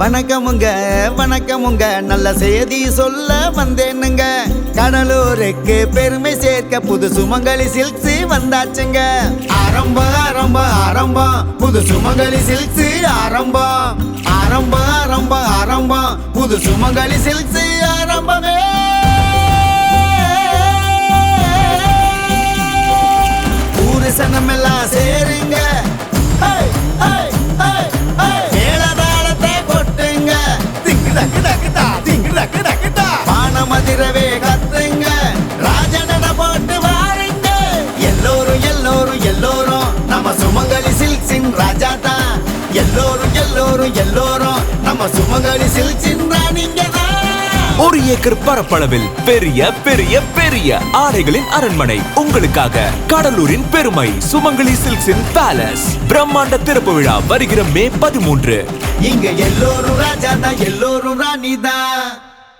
வணக்கமுங்க வணக்கமுங்க. நல்ல செய்தி சொல்ல வந்தேனுங்க. கடலூருக்கு பெருமை சேர்க்க புது சுமங்கலி சில்க்ஸ் வந்தாச்சுங்க. ஆரம்ப ஆரம்ப ஆரம்பம். புது சுமங்கலி சில்க்ஸ் ஆரம்பம். ஆரம்பம் ஆரம்ப ஆரம்பம். புது சுமங்கலி சில்க்ஸ் ஆரம்பமே. ஊரு சனமெல்லாம் சே எல்லோரும் எல்லோரும் எல்லோரும். நம்ம சுமங்கலி ராணிங்க தான் ஒரு ஏக்கர் பரப்பளவில் பெரிய பெரிய பெரிய ஆடைகளின் அரண்மனை. உங்களுக்காக கடலூரின் பெருமை சுமங்கலி சில்க்ஸின் பேலஸ். பிரம்மாண்ட திறப்பு விழா வருகிற மே பதிமூன்று. இங்க எல்லோரும் ராஜா தான் எல்லோரும் ராணி தான்